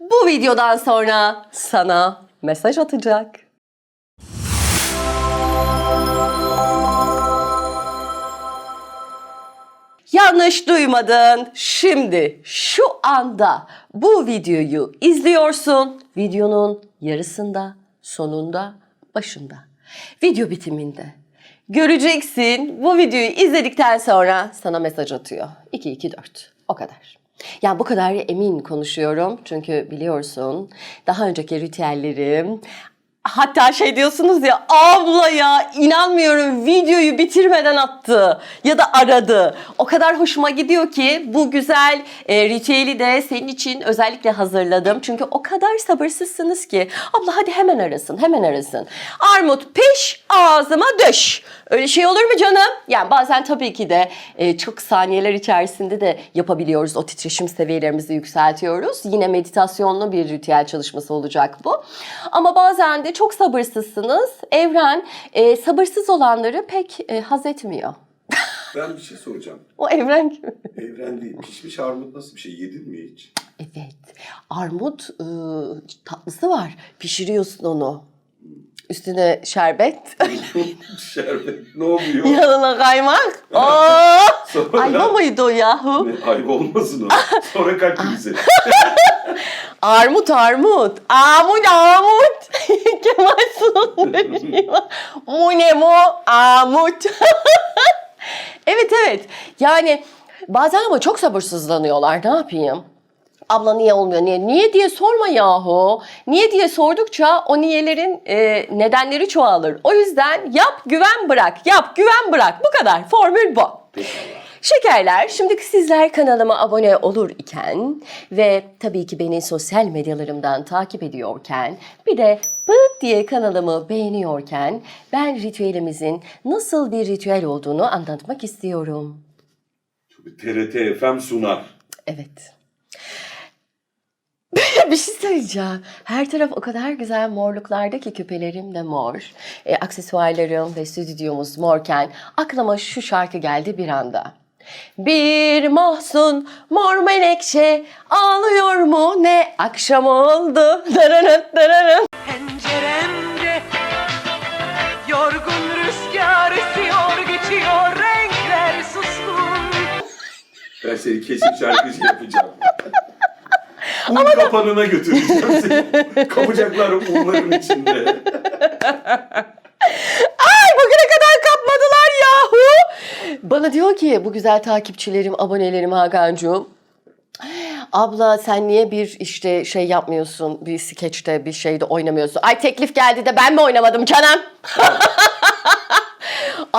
Bu videodan sonra sana mesaj atacak. Yanlış duymadın. Şimdi şu anda bu videoyu izliyorsun. Videonun yarısında, sonunda, başında. Video bitiminde. Göreceksin bu videoyu izledikten sonra sana mesaj atıyor. 224. O kadar. Yani bu kadar emin konuşuyorum çünkü biliyorsun daha önceki ritüellerim Hatta şey diyorsunuz ya abla ya inanmıyorum videoyu bitirmeden attı ya da aradı. O kadar hoşuma gidiyor ki bu güzel e, ritüeli de senin için özellikle hazırladım. Çünkü o kadar sabırsızsınız ki abla hadi hemen arasın hemen arasın. Armut piş ağzıma döş. Öyle şey olur mu canım? Yani bazen tabii ki de e, çok saniyeler içerisinde de yapabiliyoruz. O titreşim seviyelerimizi yükseltiyoruz. Yine meditasyonlu bir ritüel çalışması olacak bu. Ama bazen de çok sabırsızsınız. Evren e, sabırsız olanları pek e, haz etmiyor. Ben bir şey soracağım. O evren gibi. Evren değil. Pişmiş armut nasıl bir şey? Yedin mi hiç? Evet. Armut e, tatlısı var. Pişiriyorsun onu. Üstüne şerbet. Şerbet ne oluyor? Yanına kaymak. Oo! Sonra- Ayva mıydı o yahu? Ne, ayıp olmasın o. Sonra kalp krizi. Armut armut. Armut armut. Kemal Sunal'ın böyle bir şey? Armut. evet evet. Yani bazen ama çok sabırsızlanıyorlar. Ne yapayım? Abla niye olmuyor? Niye? Niye diye sorma yahu. Niye diye sordukça o niyelerin e, nedenleri çoğalır. O yüzden yap güven bırak. Yap güven bırak. Bu kadar. Formül bu. Şekerler, şimdi sizler kanalıma abone olur iken ve tabii ki beni sosyal medyalarımdan takip ediyorken bir de pıt diye kanalımı beğeniyorken ben ritüelimizin nasıl bir ritüel olduğunu anlatmak istiyorum. TRT FM sunar. Evet. bir şey söyleyeceğim. Her taraf o kadar güzel morluklarda ki küpelerim de mor. E, aksesuarlarım ve stüdyomuz morken aklıma şu şarkı geldi bir anda. Bir mahzun mor menekşe ağlıyor mu ne akşam oldu. Dararın dararın. Penceremde yorgun rüzgar esiyor geçiyor renkler suskun. Ben seni kesin şarkıcı yapacağım. Un kapanına götüreceğim seni. Kapacaklar unların içinde. Ay bugüne kadar kapmadılar yahu. Bana diyor ki bu güzel takipçilerim, abonelerim Hakan'cığım. Abla sen niye bir işte şey yapmıyorsun, bir skeçte bir şeyde oynamıyorsun? Ay teklif geldi de ben mi oynamadım canım?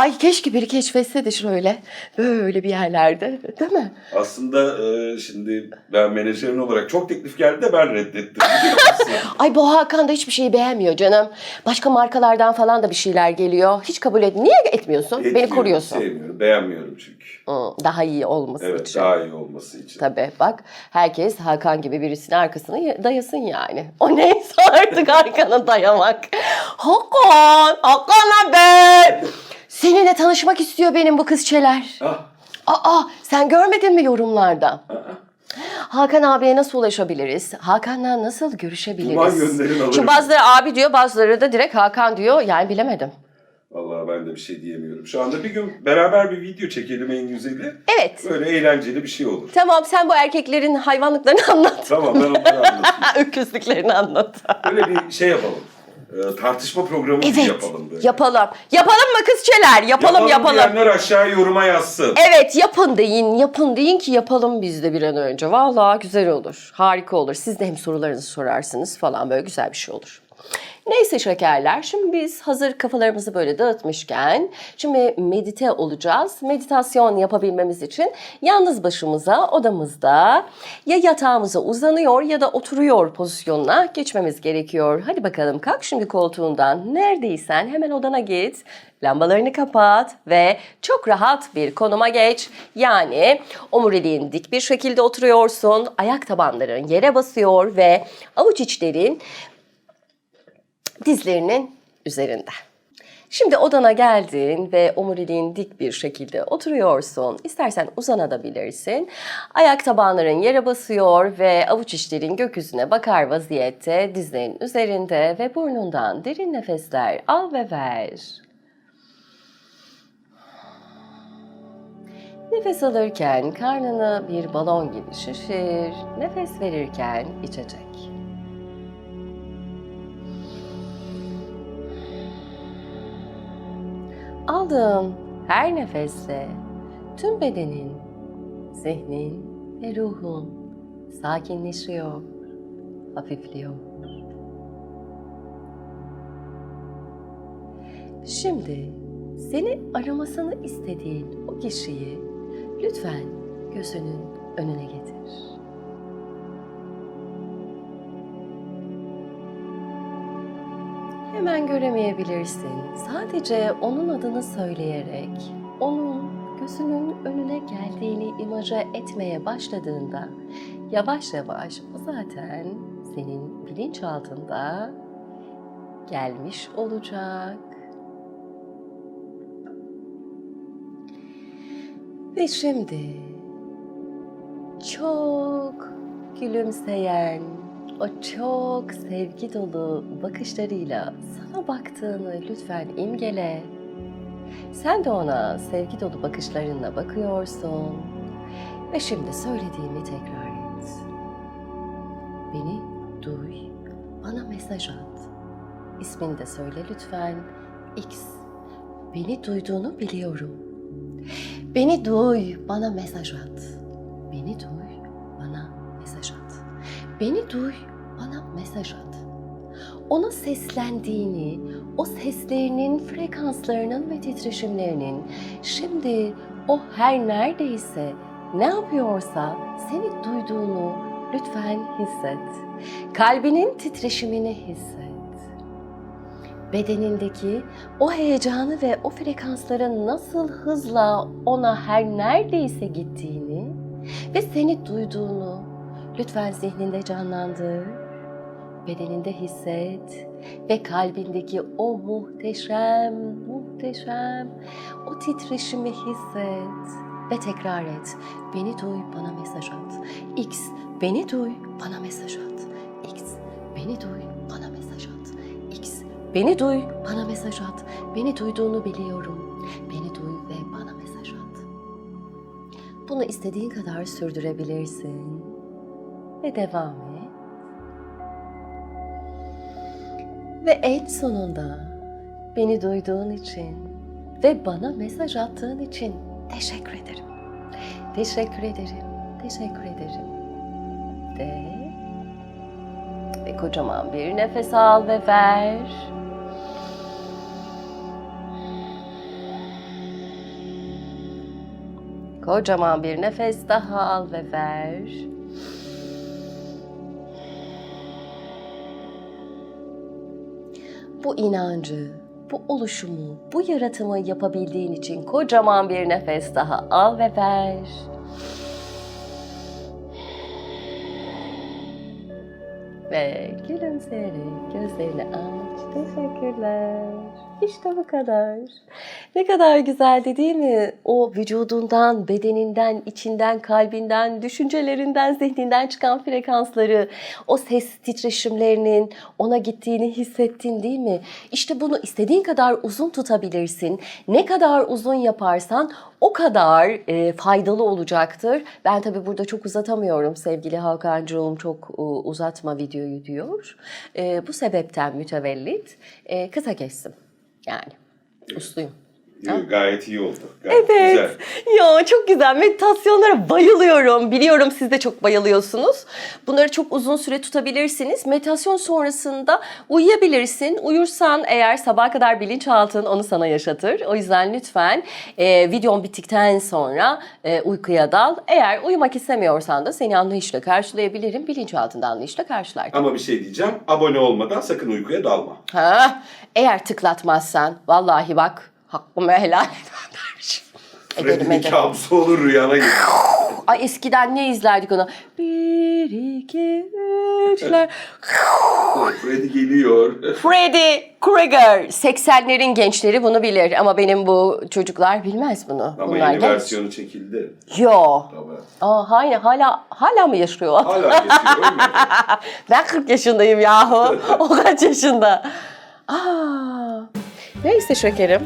Ay keşke biri keşfetse de şöyle böyle bir yerlerde değil mi? Aslında e, şimdi ben menajerin olarak çok teklif geldi de ben reddettim. Ay bu Hakan da hiçbir şeyi beğenmiyor canım. Başka markalardan falan da bir şeyler geliyor. Hiç kabul et. Niye etmiyorsun? Beni Etmiyorum, koruyorsun. Sevmiyorum, beğenmiyorum çünkü. Hı, daha iyi olması Evet, için. daha iyi olması için. Tabii bak herkes Hakan gibi birisinin arkasına ya- dayasın yani. O neyse artık arkana dayamak. Hakan, Hakan haber. Seninle tanışmak istiyor benim bu kızçeler. Ah, Aa sen görmedin mi yorumlarda? Hakan abiye nasıl ulaşabiliriz? Hakan'la nasıl Duman görüşebiliriz? gönderin alırım. Şimdi bazıları abi diyor bazıları da direkt Hakan diyor. Yani bilemedim. Vallahi ben de bir şey diyemiyorum. Şu anda bir gün beraber bir video çekelim en güzeli. Evet. Böyle eğlenceli bir şey olur. Tamam sen bu erkeklerin hayvanlıklarını anlat. Tamam ben onları anlatayım. Öküzlüklerini anlat. Böyle bir şey yapalım. Ee, tartışma programı Evet. yapalım böyle. Yapalım. Yapalım mı kızçeler? Yapalım yapalım. diyenler aşağı yoruma yazsın. Evet yapın deyin. Yapın deyin ki yapalım biz de bir an önce. Vallahi güzel olur. Harika olur. Siz de hem sorularınızı sorarsınız falan böyle güzel bir şey olur. Neyse şekerler. Şimdi biz hazır kafalarımızı böyle dağıtmışken şimdi medite olacağız. Meditasyon yapabilmemiz için yalnız başımıza odamızda ya yatağımıza uzanıyor ya da oturuyor pozisyonuna geçmemiz gerekiyor. Hadi bakalım kalk şimdi koltuğundan. Neredeysen hemen odana git. Lambalarını kapat ve çok rahat bir konuma geç. Yani omuriliğin dik bir şekilde oturuyorsun. Ayak tabanların yere basıyor ve avuç içlerin dizlerinin üzerinde. Şimdi odana geldin ve omuriliğin dik bir şekilde oturuyorsun. İstersen uzanabilirsin. Ayak tabanların yere basıyor ve avuç içlerin gökyüzüne bakar vaziyette dizlerin üzerinde ve burnundan derin nefesler al ve ver. Nefes alırken karnını bir balon gibi şişir, nefes verirken içecek. Aldığın her nefesle tüm bedenin, zihnin ve ruhun sakinleşiyor, hafifliyor. Şimdi seni aramasını istediğin o kişiyi lütfen gözünün önüne getir. Hemen göremeyebilirsin. Sadece onun adını söyleyerek onun gözünün önüne geldiğini imaja etmeye başladığında yavaş yavaş o zaten senin bilinçaltında gelmiş olacak. Ve şimdi çok gülümseyen, o çok sevgi dolu bakışlarıyla sana baktığını lütfen imgele. Sen de ona sevgi dolu bakışlarınla bakıyorsun. Ve şimdi söylediğimi tekrar et. Beni duy, bana mesaj at. İsmini de söyle lütfen. X. Beni duyduğunu biliyorum. Beni duy, bana mesaj at. Beni duy. Beni duy, bana mesaj at. Ona seslendiğini, o seslerinin frekanslarının ve titreşimlerinin şimdi o her neredeyse ne yapıyorsa seni duyduğunu lütfen hisset. Kalbinin titreşimini hisset bedenindeki o heyecanı ve o frekansların nasıl hızla ona her neredeyse gittiğini ve seni duyduğunu lütfen zihninde canlandır, bedeninde hisset ve kalbindeki o muhteşem, muhteşem o titreşimi hisset ve tekrar et. Beni duy, bana mesaj at. X, beni duy, bana mesaj at. X, beni duy, bana mesaj at. X, Beni duy, bana mesaj at. Beni duyduğunu biliyorum. Beni duy ve bana mesaj at. Bunu istediğin kadar sürdürebilirsin. Ve devam. Ve en sonunda beni duyduğun için ve bana mesaj attığın için teşekkür ederim. Teşekkür ederim. Teşekkür ederim. De ve kocaman bir nefes al ve ver. Kocaman bir nefes daha al ve ver. Bu inancı, bu oluşumu, bu yaratımı yapabildiğin için kocaman bir nefes daha al ve ver. Ve gülümseyerek gözlerini aç. Teşekkürler. İşte bu kadar. Ne kadar güzeldi değil mi? O vücudundan, bedeninden, içinden, kalbinden, düşüncelerinden, zihninden çıkan frekansları, o ses titreşimlerinin ona gittiğini hissettin değil mi? İşte bunu istediğin kadar uzun tutabilirsin. Ne kadar uzun yaparsan o kadar e, faydalı olacaktır. Ben tabii burada çok uzatamıyorum sevgili Hakan'cığım çok e, uzatma videoyu diyor. E, bu sebepten mütevellit e, kısa kestim yani usluyum. Gayet iyi oldu. Gayet Evet. Güzel. Ya çok güzel. Meditasyonlara bayılıyorum. Biliyorum siz de çok bayılıyorsunuz. Bunları çok uzun süre tutabilirsiniz. Meditasyon sonrasında uyuyabilirsin. Uyursan eğer sabaha kadar bilinçaltın onu sana yaşatır. O yüzden lütfen e, videon bittikten sonra e, uykuya dal. Eğer uyumak istemiyorsan da seni anlayışla karşılayabilirim. Bilinçaltında anlayışla karşılar. Ama bir şey diyeceğim. Abone olmadan sakın uykuya dalma. Ha, eğer tıklatmazsan vallahi bak hakkımı helal etmem dermişim. Ederim ederim. olur rüyana gelir. Ay eskiden ne izlerdik ona? Bir, iki, üçler. Freddy geliyor. Freddy Krueger. 80'lerin gençleri bunu bilir ama benim bu çocuklar bilmez bunu. Ama Bunlar yeni genç. versiyonu çekildi. Yo. Tabii. Aa, hala, hala, hala mı yaşıyor? Hala geçiyor ölmedi. Ben 40 yaşındayım yahu. o kaç yaşında? Aa, neyse şekerim.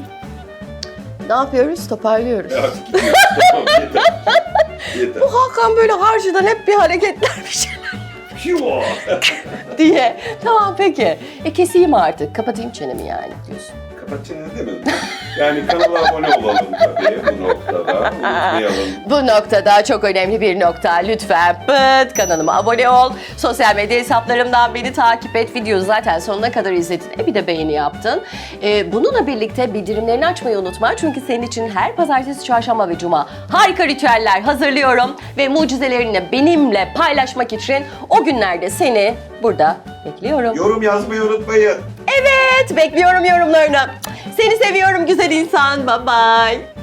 Ne yapıyoruz? Toparlıyoruz. Artık. Tamam yeter. Yeter. Hakan böyle karşıdan hep bir hareketler bir şeyler Piyo. diye. Tamam peki. E keseyim artık. Kapatayım çenemi yani diyorsun. Kapat çeneni demedim. Yani kanala abone olalım tabii bu noktada. Unutmayalım. Bu noktada çok önemli bir nokta. Lütfen pıt kanalıma abone ol. Sosyal medya hesaplarımdan beni takip et. Videoyu zaten sonuna kadar izledin. E bir de beğeni yaptın. E, bununla birlikte bildirimlerini açmayı unutma. Çünkü senin için her pazartesi, çarşamba ve cuma harika ritüeller hazırlıyorum. Ve mucizelerini benimle paylaşmak için o günlerde seni burada bekliyorum. Yorum yazmayı unutmayın. Evet, bekliyorum yorumlarını. Seni seviyorum güzel insan. Bye bye.